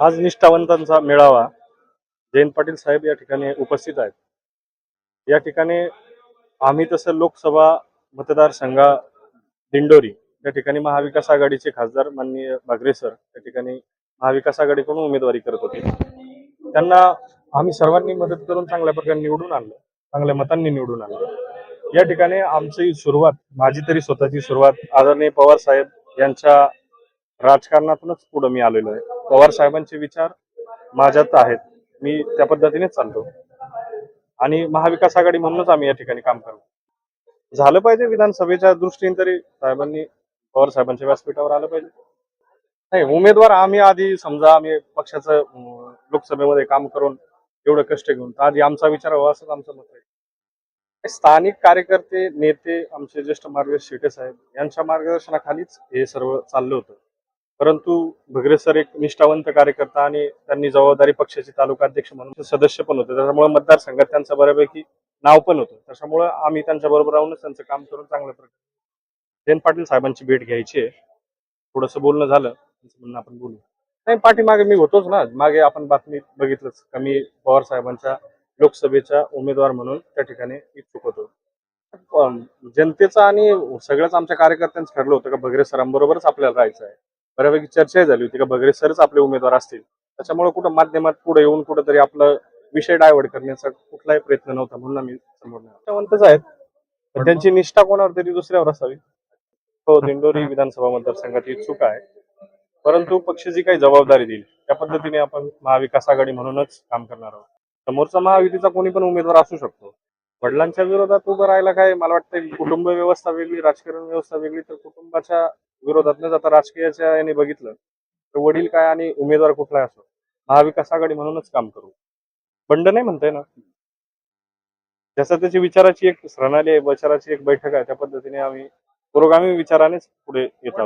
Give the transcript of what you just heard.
आज निष्ठावंतांचा मेळावा जयंत पाटील साहेब या ठिकाणी उपस्थित आहेत. या ठिकाणी आम्ही तसं लोकसभा मतदारसंघा दिंडोरी या ठिकाणी महाविकास आघाडीचे खासदार माननीय बागरे सर या ठिकाणी महाविकास आघाडीकडून उमेदवारी करत होते. त्यांना आम्ही सर्वांनी मदत करून चांगल्या प्रकारे निवडून आणलं चांगल्या मतांनी निवडून आणलं. या ठिकाणी आमची सुरुवात माझी तरी स्वतःची सुरुवात आदरणीय पवार साहेब यांच्या राजकारणातूनच पुढे मी आलेलो आहे. पवार साहेबांचे विचार माझ्यात आहेत. मी त्या पद्धतीनेच चालतो. आणि महाविकास आघाडी म्हणूनच आम्ही या ठिकाणी काम करतो. झालं पाहिजे विधानसभेच्या दृष्टीने तरी साहेबांनी पवार साहेबांच्या व्यासपीठावर आलं पाहिजे. नाही उमेदवार आम्ही आधी समजा आम्ही पक्षाचं लोकसभेमध्ये काम करून एवढं कष्ट घेऊन आधी आमचा विचार व्हावा असंच आमचं मत आहे. स्थानिक कार्यकर्ते नेते आमचे ज्येष्ठ मार्गदर्शक शेटे साहेब यांच्या मार्गदर्शनाखालीच हे सर्व चाललं होतं. परंतु भगरे सर एक निष्ठावंत कार्यकर्ता आणि त्यांनी जबाबदारी पक्षाचे तालुका अध्यक्ष म्हणून सदस्य पण होते. त्याच्यामुळे मतदारसंघात त्यांचं बऱ्यापैकी नाव पण होतं. त्याच्यामुळे आम्ही त्यांच्या बरोबर राहूनच त्यांचं काम करून चांगल्या प्रकारे जयंत पाटील साहेबांची भेट घ्यायची आहे. थोडंसं बोलणं झालं. त्यांचं म्हणणं आपण बोलू. नाही पाठीमागे मी होतोच ना. मागे आपण बातमी बघितलंच. का मी पवार साहेबांच्या लोकसभेच्या उमेदवार म्हणून त्या ठिकाणी इच्छुक होतो. जनतेचा आणि सगळ्याच आमच्या कार्यकर्त्यांचं ठरलं होतं का भगरे सरांबरोबरच आपल्याला राहायचं आहे. बऱ्यापैकी चर्चाही झाली होती का भगरे सरच आपले उमेदवार असतील. त्याच्यामुळे कुठं माध्यमात पुढे येऊन कुठंतरी आपलं विषय डायव्हर्ट करण्याचा कुठलाही प्रयत्न नव्हता म्हणून आम्ही समोर नाही. निष्ठावंतच आहेत. त्यांची निष्ठा कोणावर तरी दुसऱ्यावर असावी. हो दिंडोरी विधानसभा मतदारसंघात इच्छुक आहे. परंतु पक्ष जी काही जबाबदारी देईल त्या पद्धतीने आपण महाविकास आघाडी म्हणूनच काम करणार आहोत. समोरचा महायुतीचा कोणी पण उमेदवार असू शकतो. वडिलांच्या विरोधात उभं राहायला काय मला वाटतं कुटुंब व्यवस्था वेगळी राजकारण व्यवस्था वेगळी तर कुटुंबाच्या विरोधातनच आता राजकीयाच्या याने बघितलं तर वडील काय आणि उमेदवार कुठला असो? महाविकास आघाडी म्हणूनच काम करू. बंड नाही म्हणताय ना? जसं त्याची विचाराची एक प्रणाली आहे विचाराची एक बैठक आहे त्या पद्धतीने आम्ही पुरोगामी विचारानेच पुढे येतात